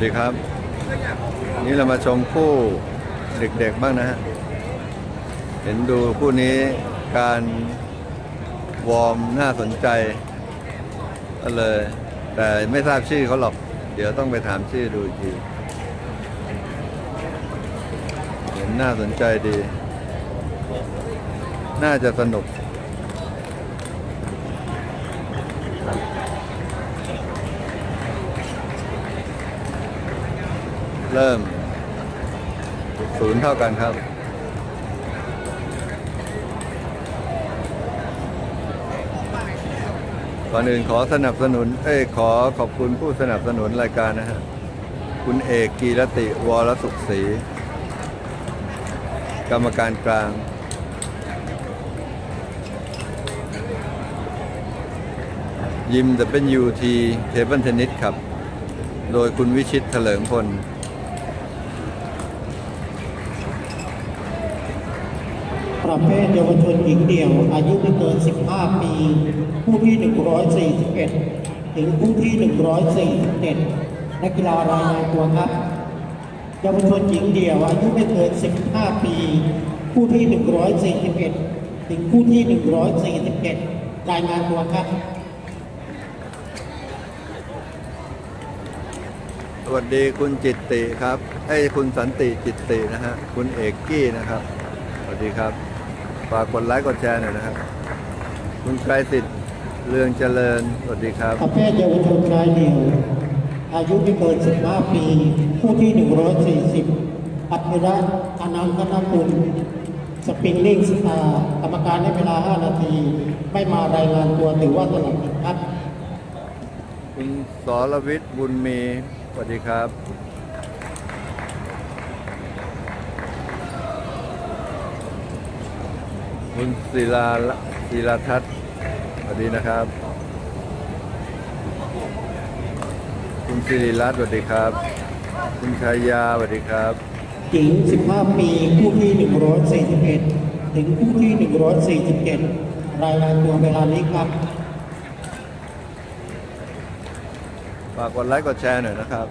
สดีครับ นี่เรามาชมคู่เด็กๆบ้างนะฮะ เห็นดูคู่นี้การวอร์มน่าสนใจก็เลย แต่ไม่ทราบชื่อเขาหรอก เดี๋ยวต้องไปถามชื่อดูอีกที เห็นน่าสนใจดี น่าจะสนุก เริ่มศูนย์เท่ากันครับ ก่อนอื่นขอสนับสนุน เอ้ยขอขอบคุณผู้สนับสนุนรายการนะฮะ คุณเอกกีรติวรสุขศรีกรรมการกลางยิม WT เทเบิลเทนนิสครับ โดยคุณวิชิตเถลิงพล ประเภทเยาวชนหญิงเดี่ยว อายุไม่เกิน 15 ปี ผู้ที่ 141 ถึงผู้ที่ 141นักกีฬารายงานตัวครับ เยาวชนหญิงเดี่ยว อายุไม่เกิน 15 ปี ผู้ที่ 141 ถึงผู้ที่ 141รายงานตัวครับสวัสดีคุณจิตติครับไอ้คุณสันติจิตตินะฮะ คุณเอกกี้นะครับ สวัสดีครับ ฝากกดไลค์กดแชร์หน่อยนะครับ คุณไกรสิทธิ์เรืองเจริญ สวัสดีครับ ประเภทเยาวชนชายเดี่ยวอายุไม่เกิน 15 ปี ผู้ที่ 140 อัจฉริยะอนันต์ธนกุลสปริงลิงสตาร์กรรมการให้เวลา 5 นาที ไม่มารายงานตัวถือว่าสลับผิดครับคุณสรวิทย์บุญมี สวัสดีครับ คุณศิลาศิลาทัศน์สวัสดีนะครับ คุณสิริรัตน์สวัสดีครับ คุณชายาสวัสดีครับหญิง 15 ปี ผู้ที่ 141 ถึงผู้ที่ 147 รายงานตัวเวลานี้ครับ ฝากกดไลค์กดแชร์หน่อยนะครับ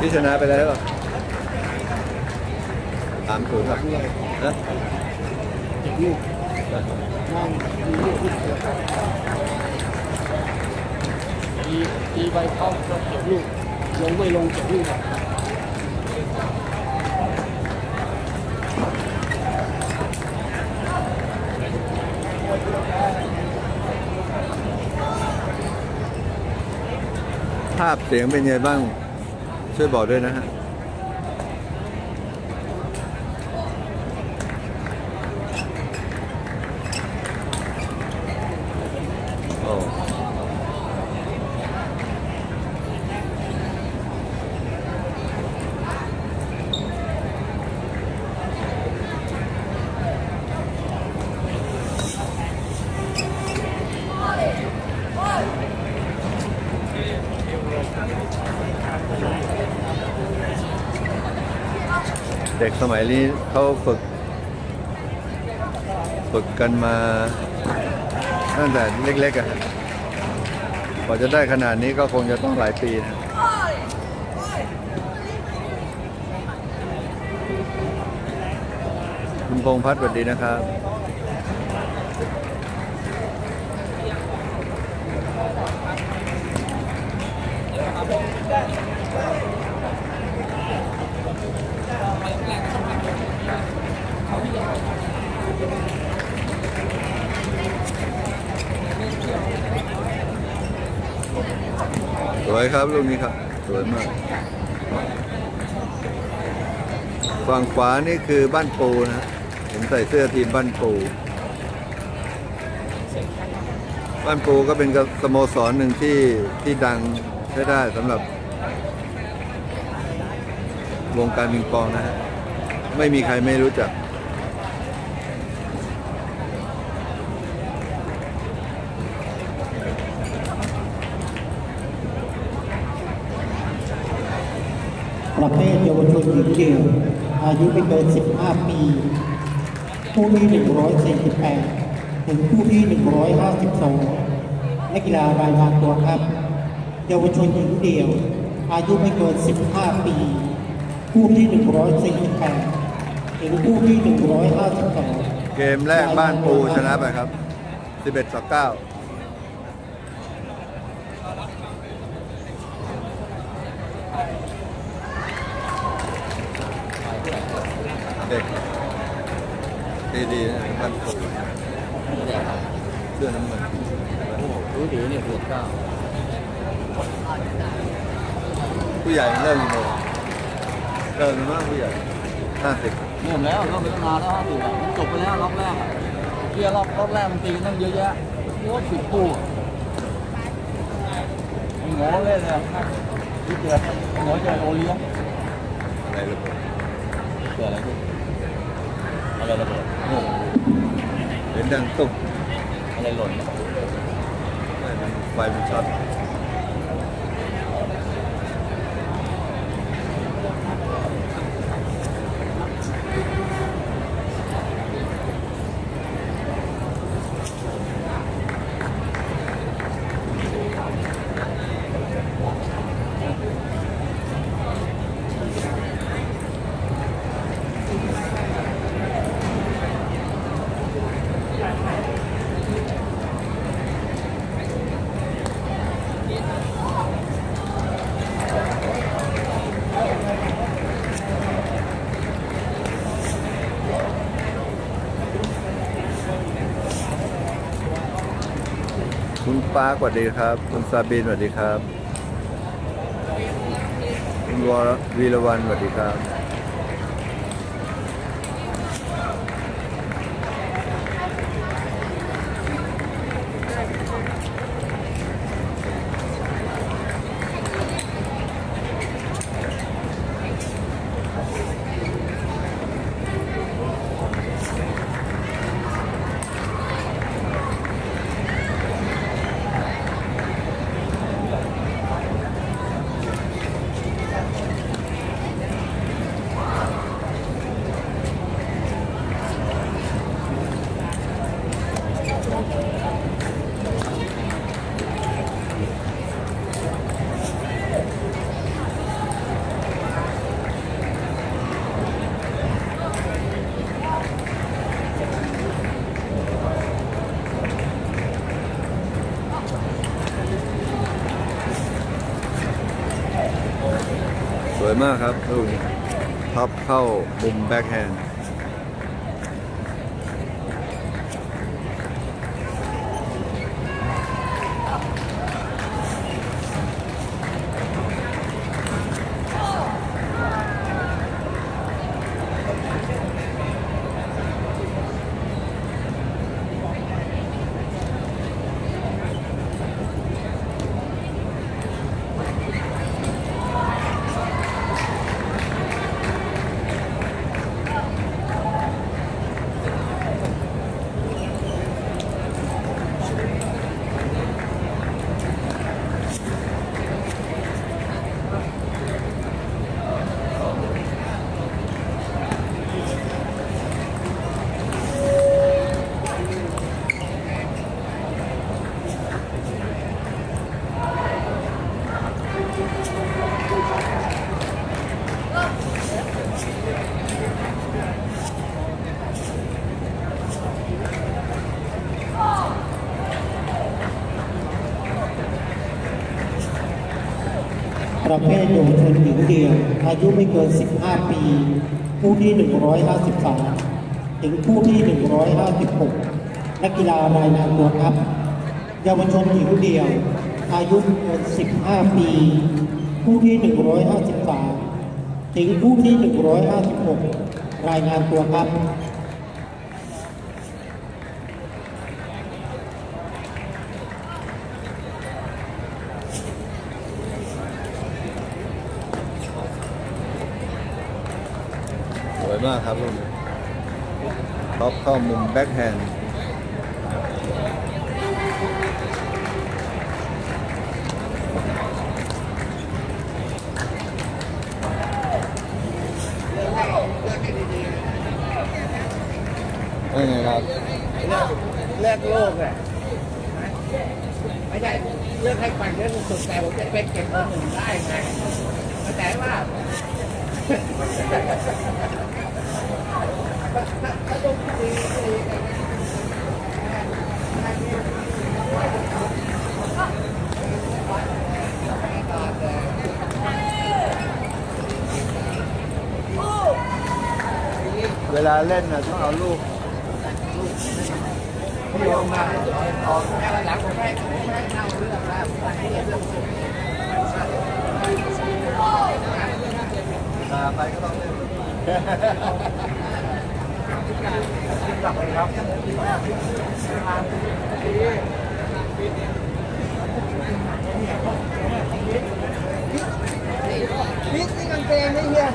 ที่ชนะไปแล้วหรอสามศูนย์ครับนะตีตีใบเข้าเก็บลูกลงไม่ลงเก็บลูกภาพเสียงเป็นไงบ้าง ช่วยบอกด้วยนะฮะ กสมัยนี้เขาฝึก ฝึกกันมาตั้งแต่เล็กๆอะกว่าจะได้ขนาดนี้ก็คงจะต้องหลายปีนะคุณพงพัฒน์สวัสดีนะครับ สวยครับลูกนี้ครับ สวยมาก ฝั่งขวานี่คือบ้านปูนะฮะเห็นใส่เสื้อทีมบ้านปูบ้านปูก็เป็นสโมสรหนึ่งที่ที่ดังใช้ได้สำหรับวงการมิงปองนะฮะไม่มีใครไม่รู้จัก ประเภทเยาวชนหญิงเดี่ยวอายุไม่เกิน 15 ปี ผู้ที่ 148 ถึงผู้ที่ 152 นักกีฬารายงานตัวครับ เยาวชนหญิงเดี่ยว อายุไม่เกิน 15 ปี ผู้ที่ 148 ถึงผู้ที่ 152 เกมแรกบ้านปูชนะไปครับ 11ต่อ9 ดีดีๆนะบ้านปูเสื้อน้ำเงินรู้ดีเนี่ยปวดเก้าผู้ใหญ่เริ่มกี่โมงเริ่มมากผู้ใหญ่ห้าสิบเริ่มแล้วเริ่มไปตั้งนานแล้วสิมันจบไปแล้วรอบแรกอะเกียร์รอบรอบแรกมันตีกันตั้งเยอะแยะโอ้สิบคู่อะไอ้หงอเล่นเลยที่เจอไอ้หงอเจอโอเลี้ยงอะไรลูกเกิดอะไรขึ้นอะไรระเบิดโอ้ เห็นดังตุ๊บอะไรหล่นไม่มันไฟมันช็อต ฟ้าสวัสดีครับ คุณซาบินสวัสดีครับ คุณวรวีรวันสวัสดีครับ มากครับลูกนี้ท็อปเข้ามุมแบ็คแฮนด์ ประเภทเยาวชนหญิงเดี่ยวอายุไม่เกิน 15 ปี ผู้ที่ 153 ถึงผู้ที่ 156 นักกีฬารายงานตัวครับ เยาวชนหญิงเดี่ยว อายุไม่เกิน 15 ปี ผู้ที่ 153 ถึงผู้ที่ 156 รายงานตัวครับ มากครับลูกนี้ท็อปเข้ามุมแบ็คแฮนด์เป็นไงครับเลือกโลกเนี่ยไม่ใช่เลือกให้ปั่นเรื่องสุดแต่ผมจะไปเก็บคนหนึ่งได้ไงเข้าใจว่า เวลาเล่นนะต้องเอาลูกพี่ลงมาออกแค่วันหลังผมไม่ผมไม่ให้เล่าเรื่องแล้ว มาไปก็ต้องเล่นนี่นี่กางเกงนี่เฮีย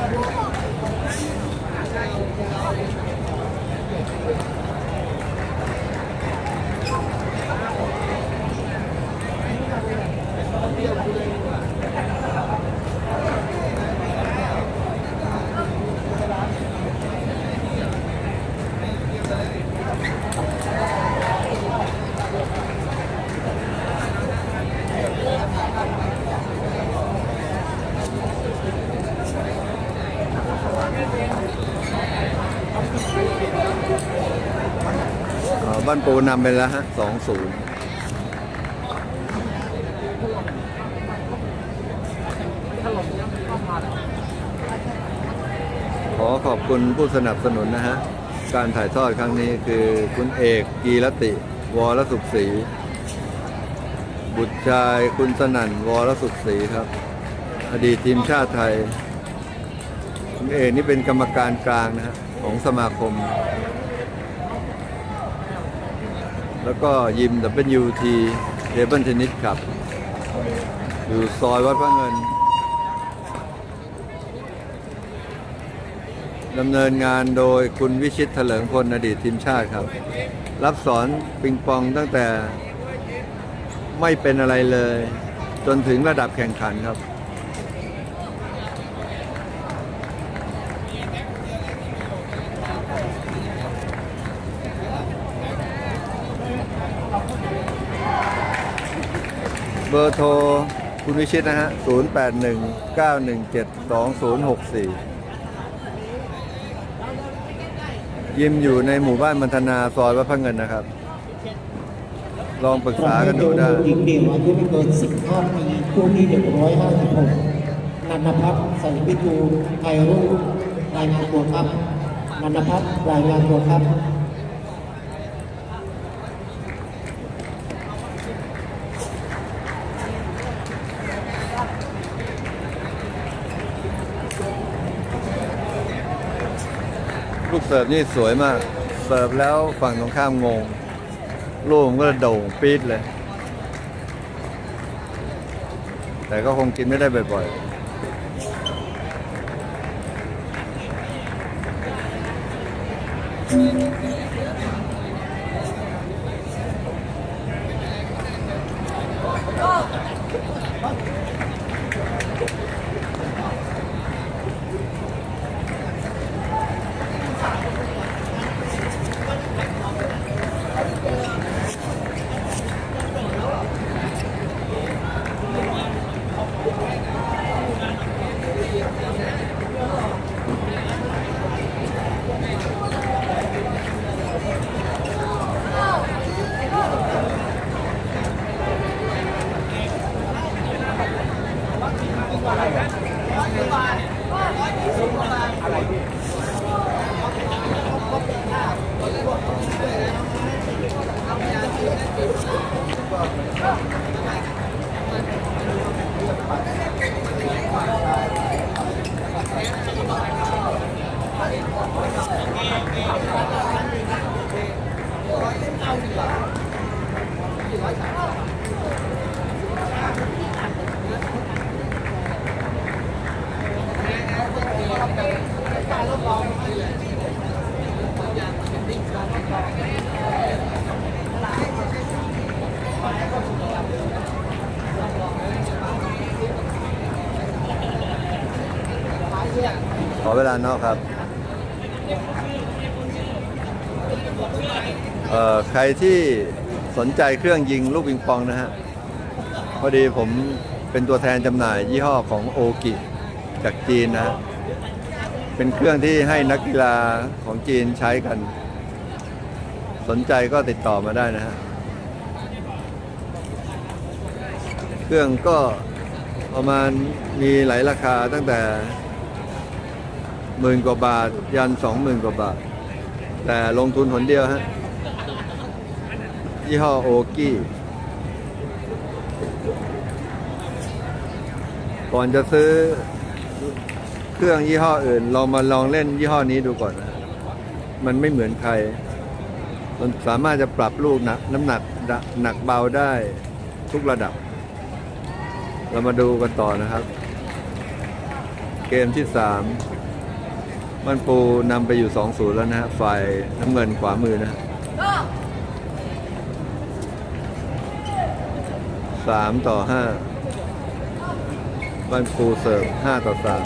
อ๋อ บ้านปูนำไปแล้วฮะสองศูนย์ขอขอบคุณผู้สนับสนุนนะฮะ การถ่ายทอดครั้งนี้คือคุณเอกกีรติ วรสุขศรี บุตรชายคุณสนั่นวรสุขศรีครับ อดีตทีมชาติไทย คุณเอกนี่เป็นกรรมการกลางนะฮะของสมาคม แล้วก็ยิม WT เ a เบิลเทนนิสครับ อยู่ซอยวัดพระเงินดำเนินงานโดยคุณวิชิตเถลิงพลอดีตทีมชาติครับ รับสอนปิงปองตั้งแต่ไม่เป็นอะไรเลย จนถึงระดับแข่งขันครับ เบอร์โทรคุณวิชิตนะฮะ 0 8 1 9 1 7 2 0 6 4 ยิมอยู่ในหมู่บ้านมันธนาซอยวัดพระเงินนะครับ ลองปรึกษากันดูได้หญิงเดี่ยวอายุไม่เกิน 15 ปีผู้ที่156นันทพัฒน์ใส่พิจูไทยรุ่งรายงานตัวครับนันทพัฒน์รายงานตัวครับ ลูกเสิร์ฟนี่สวยมาก เสิร์ฟแล้วฝั่งตรงข้ามงง ลูกผมก็โด่งปี๊ดเลย แต่ก็คงกินไม่ได้บ่อยๆ ขอเวลานอกครับ เอ่อ ใครที่สนใจเครื่องยิงลูกปิงปองนะฮะ พอดีผมเป็นตัวแทนจำหน่ายยี่ห้อของโอกิจากจีนนะฮะเป็นเครื่องที่ให้นักกีฬาของจีนใช้กัน สนใจก็ติดต่อมาได้นะฮะ เครื่องก็ประมาณมีหลายราคาตั้งแต่หมื่นกว่าบาท ยันสองหมื่นกว่าบาท แต่ลงทุนหนเดียวฮะยี่ห้อโอกี้ก่อนจะซื้อเครื่องยี่ห้ออื่น เรามาลองเล่นยี่ห้อนี้ดูก่อนนะมันไม่เหมือนใคร มันสามารถจะปรับลูกหนักน้ำหนักหนักเบาได้ทุกระดับ เรามาดูกันต่อนะครับ เกมที่สามมันปูนำไปอยู่2-0แล้วนะฮะฝ่ายน้ำเงินขวามือนะฮะสามต่อห้ามันปูเสิร์ฟห้าต่อสาม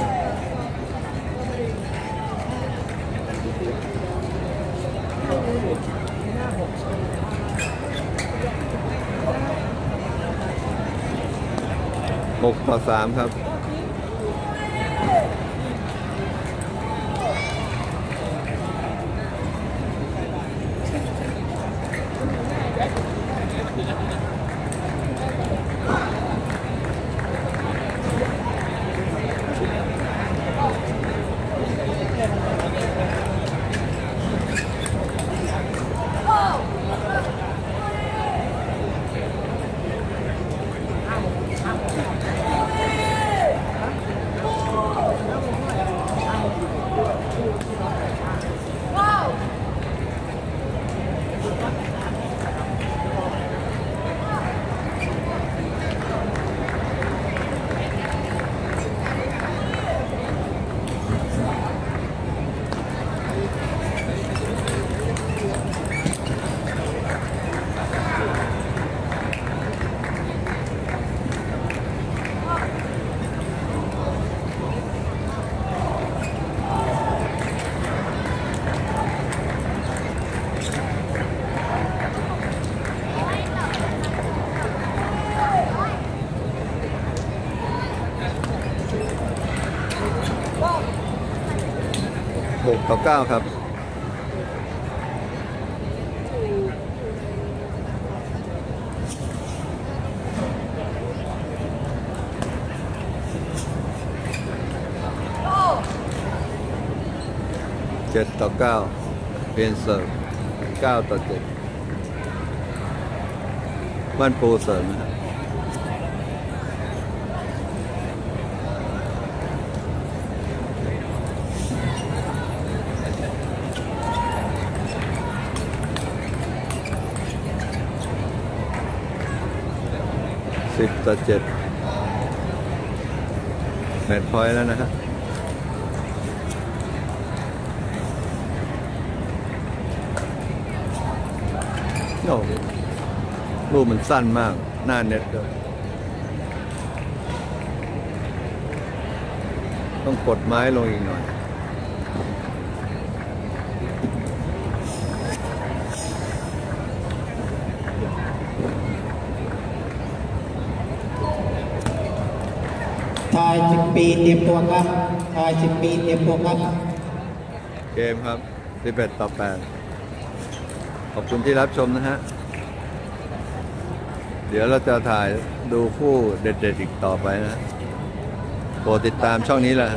6 ต่อ 3 ครับ หกต่อเก้าครับเจ็ดต่อเก้าเปลี่ยนเสิร์ฟเก้าต่อเจ็ดบ้านปูเสิร์ฟนะครับ สิบต่อเจ็ดแมตช์พอยต์แล้วนะฮะโอ้ลูกมันสั้นมาก หน้าเน็ตด้วยต้องกดไม้ลงอีกหน่อย ชายสิบปีเตรียมตัวครับ ชายสิบปีเตรียมตัวครับ เกมครับ11ต่อ8ขอบคุณที่รับชมนะฮะ เดี๋ยวเราจะถ่ายดูคู่เด็ดๆอีกต่อไปนะโปรดติดตามช่องนี้แหละ